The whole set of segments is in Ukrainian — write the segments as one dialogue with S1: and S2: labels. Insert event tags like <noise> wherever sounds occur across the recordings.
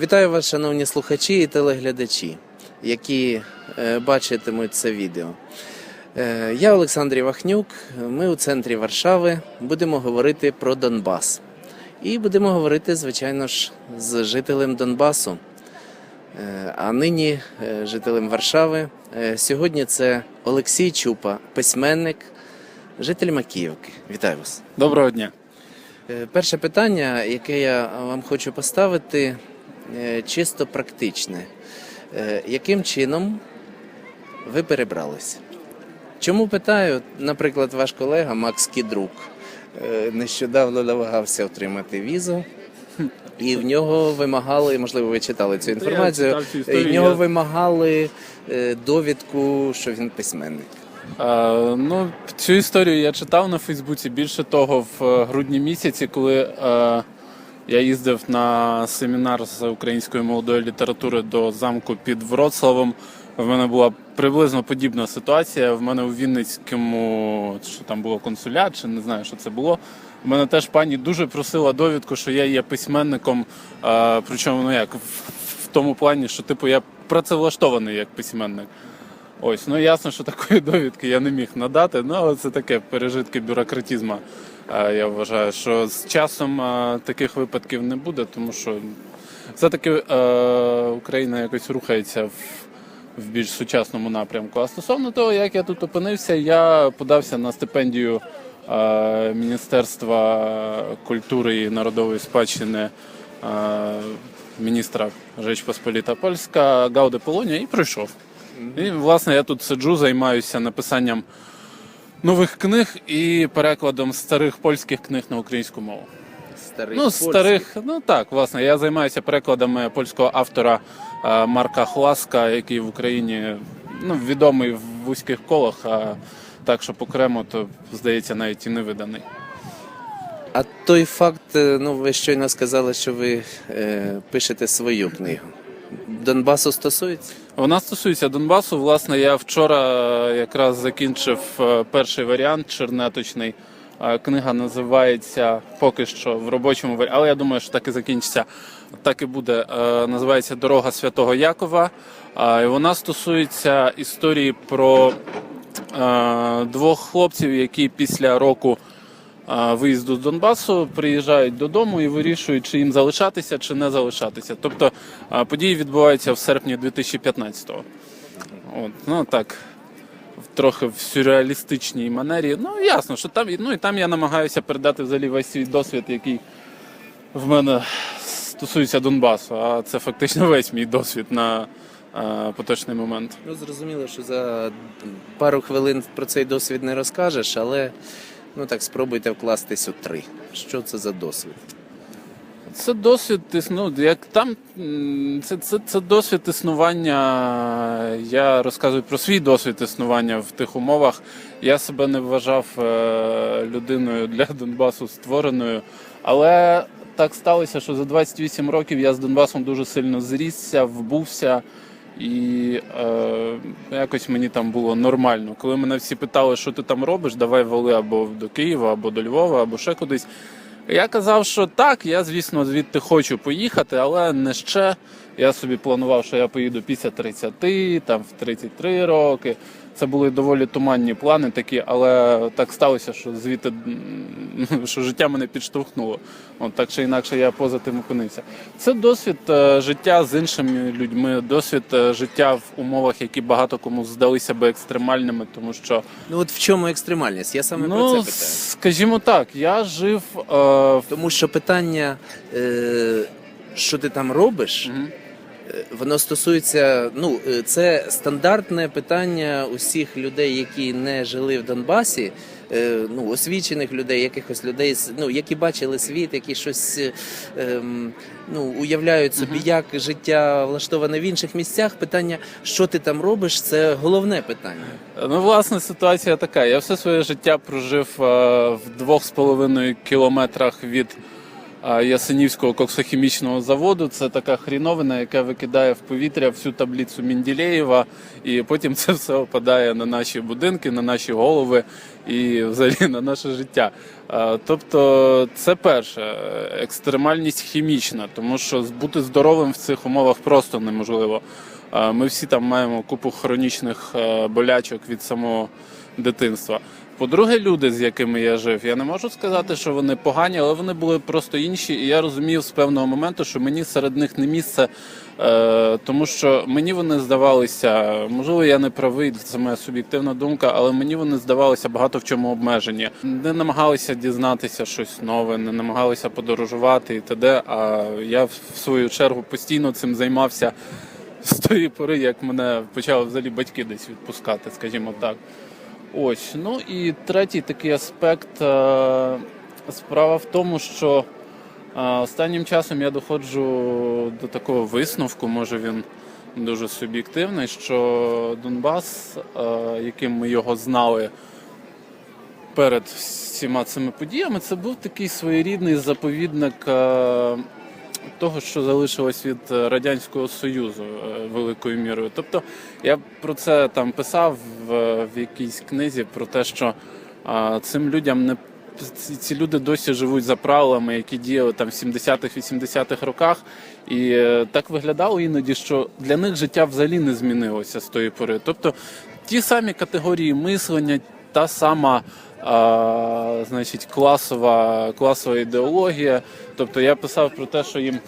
S1: Вітаю вас, шановні слухачі і телеглядачі, які е, бачитимуть це відео. Е, я Олександр Івахнюк. Ми у центрі Варшави будемо говорити про Донбас. І будемо говорити, звичайно ж, з жителем Донбасу. Е, а нині жителем Варшави. Сьогодні це Олексій Чупа, письменник, житель Макіївки. Вітаю вас.
S2: Доброго дня.
S1: Перше питання, яке я вам хочу поставити, чисто практичне. Е, Яким чином ви перебралися? Чому питаю, наприклад, ваш колега Макс Кідрук е, нещодавно намагався отримати візу, і в нього вимагали, можливо, ви читали цю інформацію, і в нього вимагали е, довідку, що він письменник.
S2: Е, ну, цю історію я читав на Фейсбуці. Більше того, в е, грудні місяці, коли е, я їздив на семінар з української молодої літератури до замку під Вроцлавом, в мене була приблизно подібна ситуація. В мене у Вінницькому, що там було консулят, чи не знаю, що це було. У мене теж пані дуже просила довідку, що я є письменником. Е, причому, ну як, в, тому плані, що типу я працевлаштований як письменник. Ось, ну ясно, що такої <laughs> довідки я не міг надати. Ну, але це таке пережитки бюрократизму. Я вважаю, що з часом таких випадків не буде, тому що все-таки е, Україна якось рухається в, в більш сучасному напрямку. А стосовно того, як я тут опинився, я подався на стипендію е, Міністерства культури і народової спадщини. е, Міністра Речь Посполіта Польська Гауде Полонія і пройшов. І, власне, я тут сиджу, займаюся написанням нових книг і перекладом старих польських книг на українську мову.
S1: Старий
S2: Ну, старих, ну так, власне, я займаюся перекладами польського автора е, Марка Хласка, який в Україні ну, відомий в вузьких колах, а так, щоб окремо, то здається, навіть і не виданий.
S1: А той факт, е, ну ви щойно сказали, що ви е, пишете свою книгу. Донбасу стосується?
S2: Вона стосується Донбасу. Власне, я вчора е, якраз закінчив е, перший варіант чернеточний. Е, Книга називається поки що в робочому варіанті, але я думаю, що так і закінчиться. Так і буде. Називається Дорога Святого Якова. І вона стосується історії про двох хлопців, які після року виїзду з Донбасу приїжджають додому і вирішують, чи їм залишатися, чи не залишатися. Тобто події відбуваються в серпні 2015-го. От, ну так, трохи в сюрреалістичній манері. Ну, ясно, що там, ну, і там я намагаюся передати взагалі весь свій досвід, який в мене стосується Донбасу. А це фактично весь мій досвід на а, поточний момент.
S1: Ну зрозуміло, що за пару хвилин про цей досвід не розкажеш, але ну так спробуйте вкластись у три. Що це за досвід?
S2: Це досвід ну, як там це, це, це досвід існування. Я розказую про свій досвід існування в тих умовах. Я себе не вважав е, людиною для Донбасу створеною, але так сталося, що за 28 років я з Донбасом дуже сильно зрісся, вбувся. І е, якось мені там було нормально. Коли мене всі питали, що ти там робиш, давай вали або до Києва, або до Львова, або ще кудись. Я казав, що так, я, звісно, звідти хочу поїхати, але не ще. Я собі планував, що я поїду після 30, там в 33 роки. Це були доволі туманні плани такі, але так сталося, що звідти <laughs> що життя мене підштовхнуло. От так чи інакше я поза тим опинився. Це досвід е, життя з іншими людьми, досвід е, життя в умовах, які багато кому здалися би екстремальними, тому що
S1: Ну от в чому екстремальність? Я саме про це
S2: ну
S1: питаю.
S2: скажімо так, я жив е,
S1: Тому що питання, е, що ти там робиш,
S2: Мгм.
S1: Воно стосується. Ну, е, це стандартне питання усіх людей, які не жили в Донбасі. е, Ну, освічених людей, якихось людей, ну, які бачили світ, які щось е, ем, ну, уявляють собі, як життя влаштоване в інших місцях. Питання, що ти там робиш, це головне питання.
S2: Ну, власне, ситуація така. Я все своє життя прожив в двох з половиною кілометрах від Ясенівського коксохімічного заводу. Це така хріновина, яка викидає в повітря всю таблицю Менділеєва, і потім це все опадає на наші будинки, на наші голови і взагалі на наше життя. Тобто, це перше екстремальність хімічна, тому що бути здоровим в цих умовах просто неможливо. Ми всі там маємо купу хронічних е, болячок від самого дитинства. По-друге, люди, з якими я жив, я не можу сказати, що вони погані, але вони були просто інші. І я розумів з певного моменту, що мені серед них не місце, е, тому що мені вони здавалися, можливо, я не правий, це моя суб'єктивна думка, але мені вони здавалися багато в чому обмежені. Не намагалися дізнатися щось нове, не намагалися подорожувати і т.д. А я в свою чергу постійно цим займався з тої пори, як мене почали взагалі батьки десь відпускати, скажімо так. Ось, ну і третій такий аспект. е, Справа в тому, що е, останнім часом я доходжу до такого висновку, може він дуже суб'єктивний, що Донбас, е, яким ми його знали перед всіма цими подіями, це був такий своєрідний заповідник того, що залишилось від е, Радянського Союзу е, великою мірою. Тобто я про це там писав в, в якійсь книзі про те, що е, цим людям не ці, люди досі живуть за правилами, які діяли там в 70-х, 80-х роках, і е, так виглядало іноді, що для них життя взагалі не змінилося з тої пори. Тобто ті самі категорії мислення, та сама а, значить, класова, класова ідеологія. Тобто я писав про те, що їм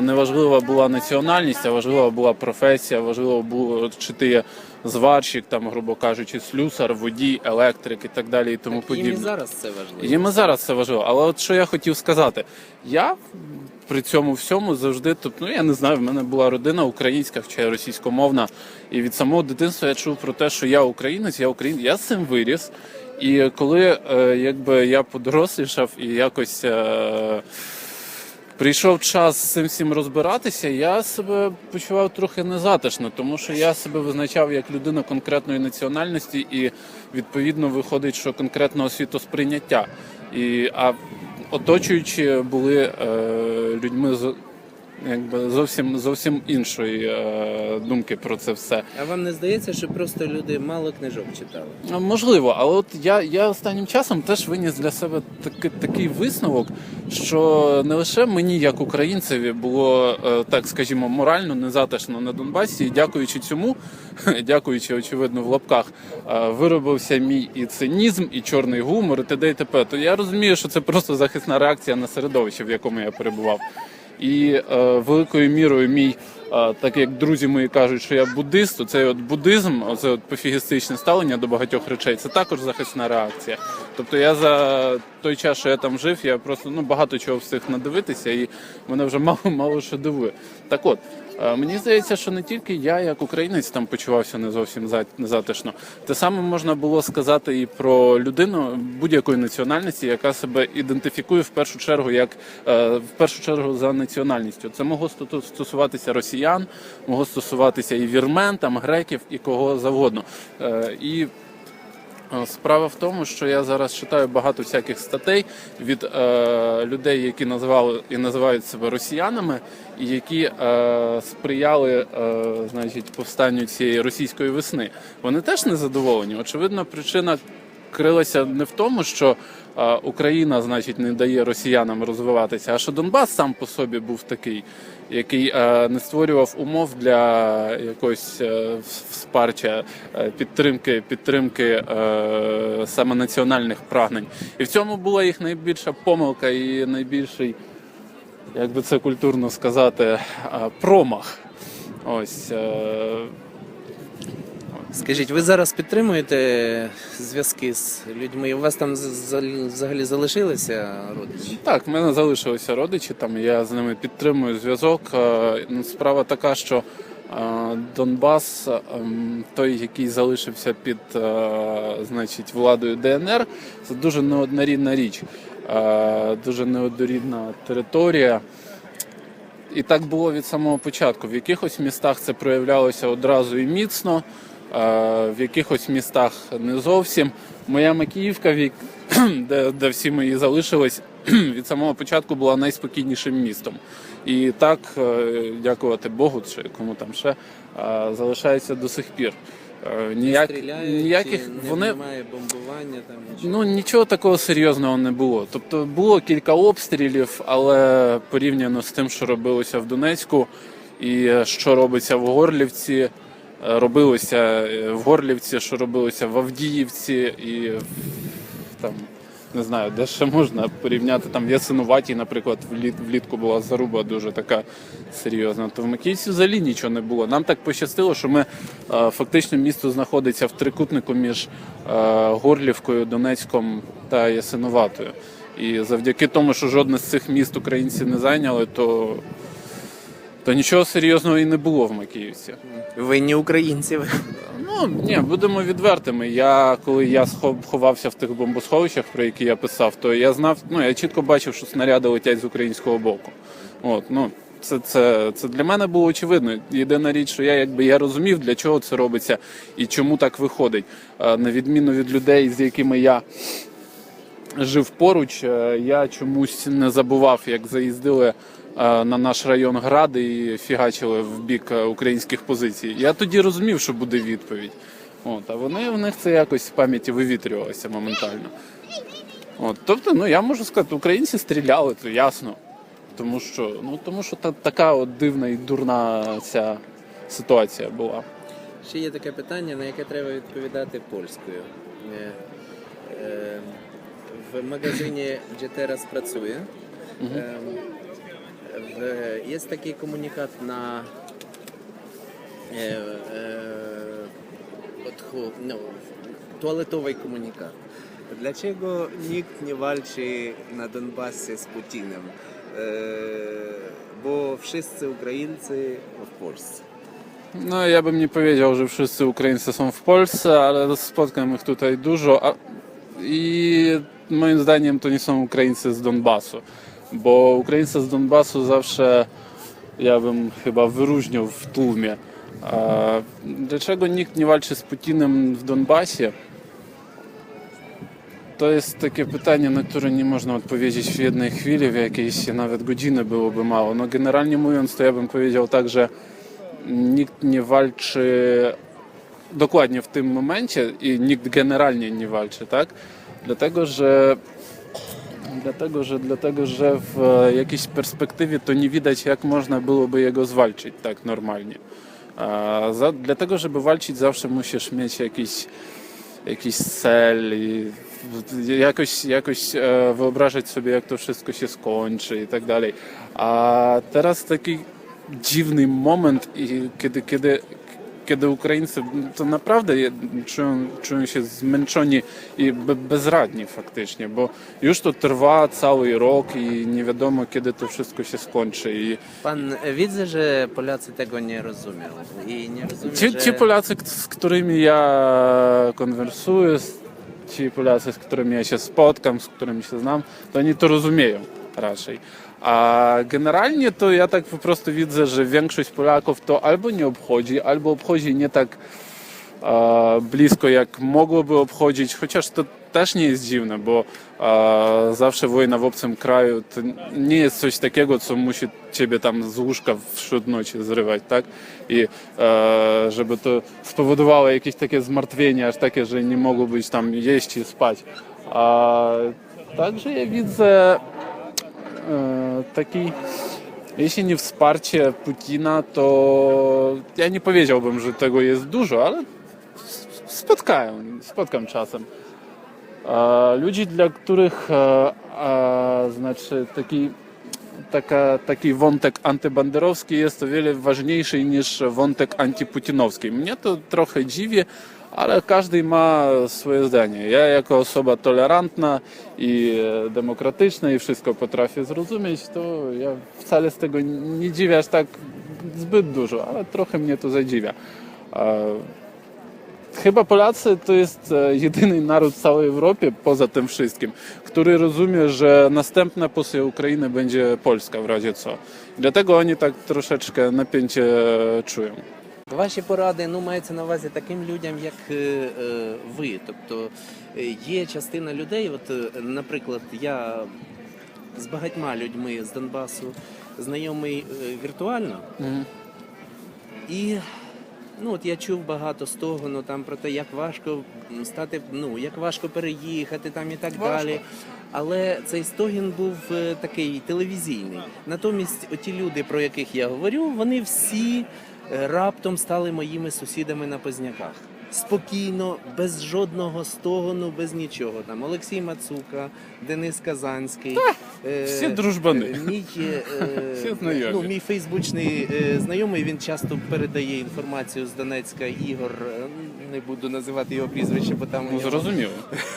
S2: не важлива була національність, а важлива була професія, важливо було, чи ти є зварщик, там, грубо кажучи, слюсар, водій, електрик і так далі, і тому
S1: Їм
S2: подібне.
S1: і зараз це важливо.
S2: Їм і зараз це важливо. Але от що я хотів сказати, я при цьому всьому завжди, тобто, ну я не знаю, в мене була родина українська, й російськомовна, і від самого дитинства я чув про те, що я українець, я українець, я з цим виріс. І коли е, якби я подорослішав і якось. Е, Прийшов час з цим всім розбиратися, я себе почував трохи незатишно, тому що я себе визначав як людина конкретної національності, і відповідно виходить, що конкретного світосприйняття. І, а оточуючі були е, людьми з якби зовсім зовсім іншої е, думки про це все.
S1: А вам не здається, що просто люди мало книжок читали?
S2: Можливо, але от я, я останнім часом теж виніс для себе такий, такий висновок, що не лише мені, як українцеві, було е, так, скажімо, морально незатишно на Донбасі, і дякуючи цьому, <laughs> дякуючи, очевидно, в лапках, е, виробився мій і цинізм, і чорний гумор, і т.д. і т.п. То я розумію, що це просто захисна реакція на середовище, в якому я перебував. І е, великою мірою мій, е, так як друзі мої кажуть, що я буддист, то цей от буддизм, оце от пофігістичне ставлення до багатьох речей, це також захисна реакція. Тобто я за той час, що я там жив, я просто ну багато чого встиг надивитися, і мене вже мало мало що дивує. Так от. Мені здається, що не тільки я, як українець, там почувався не зовсім затишно. Те саме можна було сказати і про людину будь-якої національності, яка себе ідентифікує в першу чергу як е, в першу чергу за національністю. Це могло стосуватися росіян, могло стосуватися і вірмен, там греків, і кого завгодно. Е, І Справа в тому, що я зараз читаю багато всяких статей від е, людей, які назвали і називають себе росіянами, і які е, сприяли е, значить, повстанню цієї російської весни. Вони теж не задоволені. Очевидно, причина крилася не в тому, що е, Україна, значить, не дає росіянам розвиватися, а що Донбас сам по собі був такий, який е, не створював умов для якоїсь е, спарча е, підтримки, підтримки саме національних прагнень. І в цьому була їх найбільша помилка і найбільший, як би це культурно сказати, промах. Ось.
S1: Скажіть, ви зараз підтримуєте зв'язки з людьми? У вас там взагалі залишилися родичі?
S2: Так, в мене залишилися родичі, там я з ними підтримую зв'язок. Е, ну, Справа така, що е, Донбас, ем, той, який залишився під е, значить, владою ДНР, це дуже неоднорідна річ, дуже неоднорідна територія. І так було від самого початку. В якихось містах це проявлялося одразу і міцно, в якихось містах не зовсім. Моя Макіївка, <clears throat> де, де всі мої залишились, <clears throat> від самого початку була найспокійнішим містом. І так, е, дякувати Богу, чи кому там ще, е, залишається до сих пір. Е, Ніяк,
S1: Стріляють,
S2: ніяких
S1: не-
S2: вони
S1: немає бомбування там нічого.
S2: Ну нічого такого серйозного не було. Тобто було кілька обстрілів, але порівняно з тим, що робилося в Донецьку, і що робиться в Горлівці, робилося е, в Горлівці, що робилося в Авдіївці і там. Не знаю, де ще можна порівняти там в Ясинуваті, наприклад, вліт, влітку була заруба дуже така серйозна. То в Макіївці взагалі нічого не було. Нам так пощастило, що ми е, фактично місто знаходиться в трикутнику між е, Горлівкою, Донецьком та Ясинуватою. І завдяки тому, що жодне з цих міст українці не зайняли, то, то нічого серйозного і не було в Макіївці.
S1: Ви не українці. ви.
S2: Ну ні, будемо відвертими. Я коли я ховався в тих бомбосховищах, про які я писав, то я знав, ну я чітко бачив, що снаряди летять з українського боку. От ну. Це, це, це для мене було очевидно. Єдина річ, що я якби я розумів, для чого це робиться і чому так виходить. На відміну від людей, з якими я жив поруч, е, я чомусь не забував, як заїздили на наш район гради і фігачили в бік е, українських позицій. Я тоді розумів, що буде відповідь. От, а вони в них це якось в пам'яті вивітрювалося моментально. От, тобто, ну я можу сказати, українці стріляли, то ясно. Тому що, ну тому що та, така от дивна і дурна ця ситуація була.
S1: Ще є таке питання, на яке треба відповідати польською. Е, е, В магазині, teraz працює, е, в- є такий комунікат на е, е, odchu- no, toaletowy komunikat. Dlaczego nikt nie walczy na Donbasie z Putinem? E, Bo wszyscy Ukraińcy w Polsce.
S2: No ja bym nie powiedział, że wszyscy Ukraińcy są w Polsce, ale spotkam ich tutaj dużo i moim zdaniem to nie są Ukraińcy z Donbasu, bo Ukraińcy z Donbasu zawsze ja bym chyba wyróżnił w tłumie. Dlaczego nikt nie walczy z Putinem w Donbasie? To jest takie pytanie, na które nie można odpowiedzieć w jednej chwili, w jakiejś nawet godziny byłoby mało. No generalnie mówiąc, to ja bym powiedział tak, że nikt nie walczy dokładnie w tym momencie i nikt generalnie nie walczy, tak? Dlatego, że dlatego, że dlatego, że w jakiejś perspektywie to nie widać, jak można byłoby jego zwalczyć tak normalnie. A za, dlatego, żeby walczyć, zawsze musisz mieć jakiś, jakiś cel i jakoś, jakoś e, wyobrażać sobie, jak to wszystko się skończy i tak dalej. A teraz taki dziwny moment, kiedy, kiedy, kiedy Ukraińcy to naprawdę je- czują, czują się zmęczeni i be, bezradni faktycznie, bo już to trwa cały rok i nie wiadomo, kiedy to wszystko się skończy. I
S1: Pan e, widzę, że Polacy tego nie rozumieją i nie rozumieją,
S2: ci,
S1: że...
S2: ci Polacy, z którymi ja konwersuję, ci Polacy, z którymi ja się spotkam, z którymi się znam, to oni to rozumieją raczej. A generalnie to ja tak po prostu widzę, że większość Polaków to albo nie obchodzi, albo obchodzi nie tak e, blisko, jak mogłoby obchodzić, chociaż to też nie jest dziwne, bo e, zawsze wojna w obcym kraju to nie jest coś takiego, co musi ciebie tam z łóżka wśród nocy zrywać, tak? I e, żeby to spowodowało jakieś takie zmartwienie, aż takie, że nie mogło być tam jeść i spać. A także ja widzę taki jeśli nie wsparcie Putina, to ja nie powiedziałbym, że tego jest dużo, ale spotkałem, spotkam czasem. E, Ludzi, dla których e, e, znaczy taki, taka, taki wątek antybanderowski jest o wiele ważniejszy niż wątek antyputinowski. Mnie to trochę dziwi, ale każdy ma swoje zdanie. Ja jako osoba tolerantna i e, demokratyczna i wszystko potrafię zrozumieć, to ja wcale z tego nie dziwię aż tak zbyt dużo, ale trochę mnie to zadziwia. Chyba Polacy to jest e, jedyny naród w całej Europie, poza tym wszystkim, który rozumie, że następna pozycja Ukrainy będzie Polska w razie co. Dlatego oni tak troszeczkę napięcie e, czują.
S1: Ваші поради ну мається на увазі таким людям, як е, е, ви. Тобто е, є частина людей, от, е, наприклад, я з багатьма людьми з Донбасу знайомий е, віртуально.
S2: Мгм.
S1: І ну, от я чув багато стогону там про те, як важко стати, ну, як важко переїхати там і так
S2: Важко.
S1: далі. Але цей стогін був е, такий телевізійний. Натомість, оті люди, про яких я говорю, вони всі раптом стали моїми сусідами на Позняках. Спокійно, без жодного стогону, без нічого. Там Олексій Мацука, Денис Казанський. е,
S2: всі дружбани.
S1: е, Мій, е,
S2: Всі знайомі.
S1: ну, мій фейсбучний е, знайомий, він часто передає інформацію з Донецька. Ігор, е, не буду називати його прізвище, бо там
S2: Ну, зрозуміло.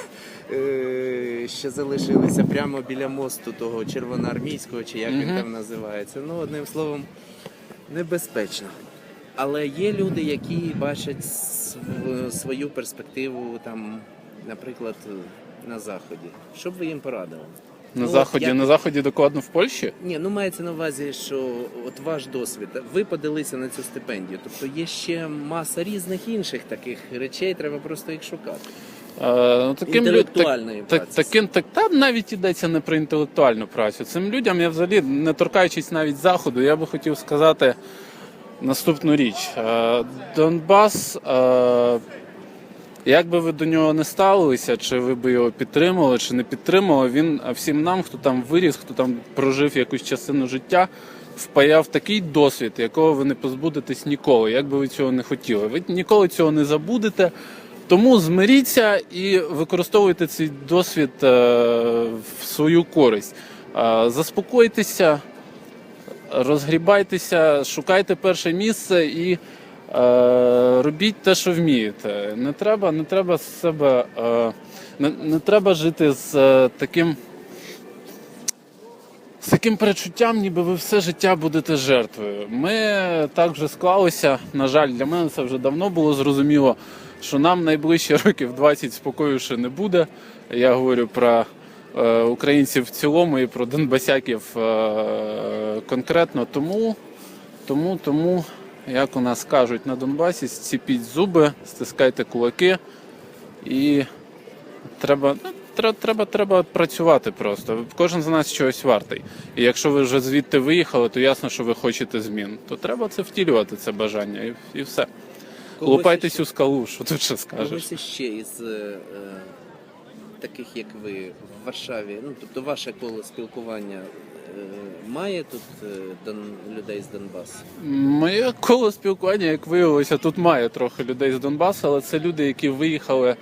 S2: <laughs>
S1: е, ще залишилися прямо біля мосту того червоноармійського, чи як він там називається. Ну, одним словом, небезпечно. Але є люди, які бачать свою перспективу там, наприклад, на заході. Що б ви їм порадили?
S2: На
S1: Ну,
S2: заході,
S1: як-
S2: на заході докладно в Польщі.
S1: ні, ну мається на увазі, що от ваш досвід, ви подалися на цю стипендію. Тобто є ще маса різних інших таких речей, треба просто їх шукати.
S2: Е, ну, таким
S1: Інтелектуальної
S2: так,
S1: праці.
S2: таким, так, та навіть йдеться не про інтелектуальну працю. Цим людям я взагалі, не торкаючись навіть заходу, я би хотів сказати наступну річ. Е, Донбас, е, як би ви до нього не ставилися, чи ви би його підтримували, чи не підтримували, він всім нам, хто там виріс, хто там прожив якусь частину життя, впаяв такий досвід, якого ви не позбудетесь ніколи, як би ви цього не хотіли. Ви ніколи цього не забудете. Тому змиріться і використовуйте цей досвід е, в свою користь. Заспокойтеся, розгрібайтеся, шукайте перше місце і е, робіть те, що вмієте. Не треба, не треба з себе, е, не, не треба жити з е, таким. З таким перечуттям, ніби ви все життя будете жертвою. Ми так вже склалися. На жаль, для мене це вже давно було зрозуміло, що нам найближчі років 20 спокою ще не буде. Я говорю про українців в цілому і про донбасяків е, конкретно. Тому, тому, тому, як у нас кажуть на Донбасі, зціпіть зуби, стискайте кулаки і треба. ну, Треба, треба, треба працювати просто. Кожен з нас чогось вартий. І якщо ви вже звідти виїхали, то ясно, що ви хочете змін. То треба це втілювати, це бажання, і, і все.
S1: Когось
S2: Лупайтесь
S1: іще-
S2: у скалу, що тут ще скажеш.
S1: Когось ще із е, е, таких, як ви, в Варшаві, ну тобто ваше коло спілкування е, має тут е, дон, людей з Донбасу?
S2: Моє коло спілкування, як виявилося, тут має трохи людей з Донбасу, але це люди, які виїхали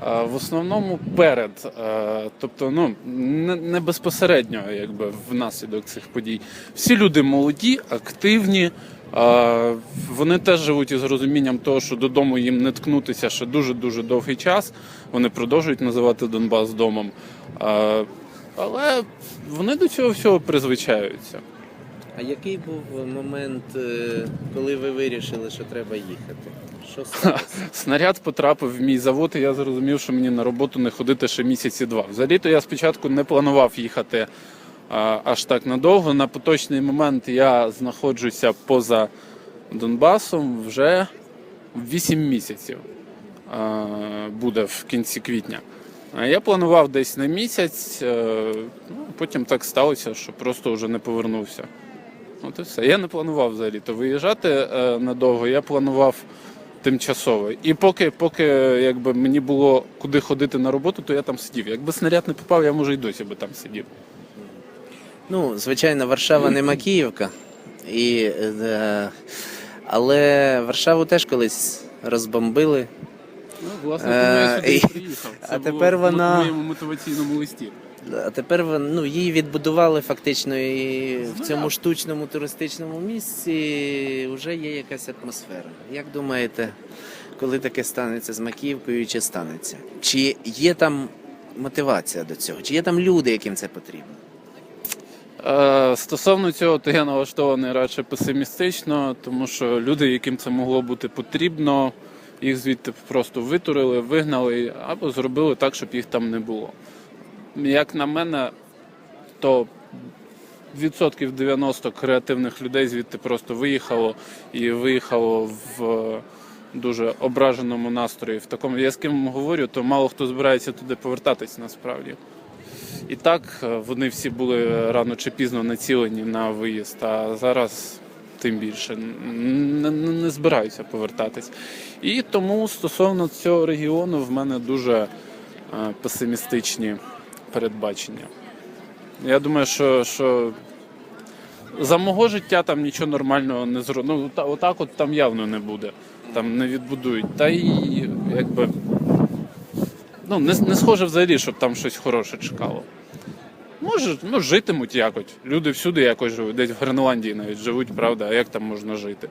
S2: а, в основному перед, а, тобто ну не, не безпосередньо, якби внаслідок цих подій. Всі люди молоді, активні. А, Вони теж живуть із розумінням того, що додому їм не ткнутися ще дуже дуже довгий час. Вони продовжують називати Донбас домом. А, Але вони до цього всього призвичаються.
S1: А який був момент, е, коли ви вирішили, що треба їхати? Що <laughs> сталося?
S2: Снаряд потрапив в мій завод, і я зрозумів, що мені на роботу не ходити ще місяці два. Взагалі-то я спочатку не планував їхати аж так надовго. На поточний момент я знаходжуся поза Донбасом вже 8 місяців. Буде в кінці квітня. Я планував десь на місяць, е, ну, потім так сталося, що просто вже не повернувся. От і все. Я не планував взагалі то виїжджати е, надовго, я планував тимчасово. І поки, поки якби, мені було куди ходити на роботу, то я там сидів. Якби снаряд не попав, я може й досі би там сидів.
S1: Ну, звичайно, Варшава не Макіївка. <clears throat> І, е, але Варшаву теж колись розбомбили.
S2: Ну, власне,
S1: тому я сюди і
S2: приїхав.
S1: а тепер вона-
S2: в моєму мотиваційному листі.
S1: А тепер вон- ну, її відбудували фактично і в цьому штучному туристичному місці вже є якась атмосфера. Як думаєте, коли таке станеться з Макіївкою, і чи станеться? Чи є там мотивація до цього? Чи є там люди, яким це потрібно?
S2: Е, Стосовно цього, то я налаштований радше песимістично, тому що люди, яким це могло бути потрібно, їх звідти просто витурили, вигнали або зробили так, щоб їх там не було. Як на мене, то відсотків 90 креативних людей звідти просто виїхало і виїхало в дуже ображеному настрої. В такому я з ким говорю, то мало хто збирається туди повертатись насправді. І так е, вони всі були рано чи пізно націлені на виїзд, а зараз тим більше не, не, збираюся повертатись. І тому стосовно цього регіону в мене дуже е, песимістичні передбачення. Я думаю, що, що за мого життя там нічого нормального не зро... Ну, та, отак от там явно не буде. Там не відбудують. Та і якби. Ну, не, не схоже взагалі, щоб там щось хороше чекало. Може, ну, житимуть якось. Люди всюди якось живуть. Десь в Гренландії навіть живуть, правда, а як там можна жити?